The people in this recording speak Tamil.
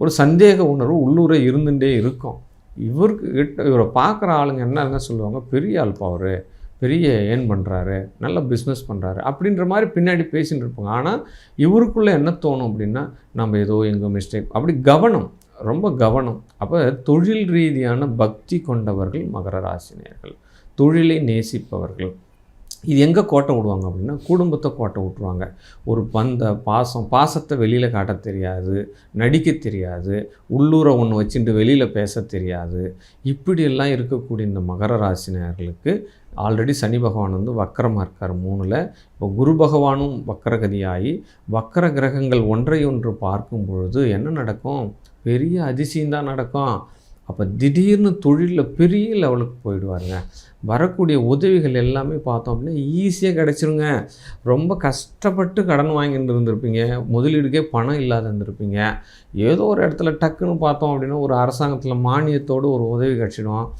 ஒரு சந்தேக உணர்வு உள்ளூரே இருந்துகிட்டே இருக்கும். இவருக்கு கிட்ட இவரை பார்க்குற ஆளுங்க என்ன சொல்லுவாங்க? பெரிய ஆள் பவர் பெரிய ஏர்ன் பண்ணுறாரு நல்ல பிஸ்னஸ் பண்ணுறாரு அப்படின்ற மாதிரி பின்னாடி பேசின்னு இருப்பாங்க. ஆனால் இவருக்குள்ளே என்ன தோணும் அப்படின்னா நம்ம ஏதோ எங்கோ மிஸ்டேக் அப்படி கவனம் ரொம்ப கவனம். அப்போ தொழில் ரீதியான பக்தி கொண்டவர்கள் மகர ராசினியர்கள். தொழிலை நேசிப்பவர்கள். இது எங்கே கோட்டை விடுவாங்க அப்படின்னா குடும்பத்தை கோட்டை விட்டுருவாங்க. ஒரு பந்த பாசம் பாசத்தை வெளியில் காட்ட தெரியாது நடிக்க தெரியாது உள்ளூரை ஒன்று வச்சுட்டு வெளியில் பேச தெரியாது. இப்படியெல்லாம் இருக்கக்கூடிய இந்த மகர ராசினியர்களுக்கு ஆல்ரெடி சனி பகவான் வந்து வக்கரமாக இருக்கார் மூணில். இப்போ குரு பகவானும் வக்கரகதியாகி வக்கர கிரகங்கள் ஒன்றை ஒன்று பார்க்கும் பொழுது என்ன நடக்கும்? பெரிய அதிசயம் தான் நடக்கும். அப்போ திடீர்னு தொழிலில் பெரிய லெவலுக்கு போயிடுவாருங்க. வரக்கூடிய உதவிகள் எல்லாமே பார்த்தோம் அப்படின்னா ஈஸியாக கிடச்சிருங்க. ரொம்ப கஷ்டப்பட்டு கடன் வாங்கிட்டு இருந்திருப்பீங்க. முதலீடுக்கே பணம் இல்லாத இருந்திருப்பீங்க. ஏதோ ஒரு இடத்துல டக்குன்னு பார்த்தோம் அப்படின்னா ஒரு அரசாங்கத்தில் மானியத்தோடு ஒரு உதவி கிடச்சிடும்.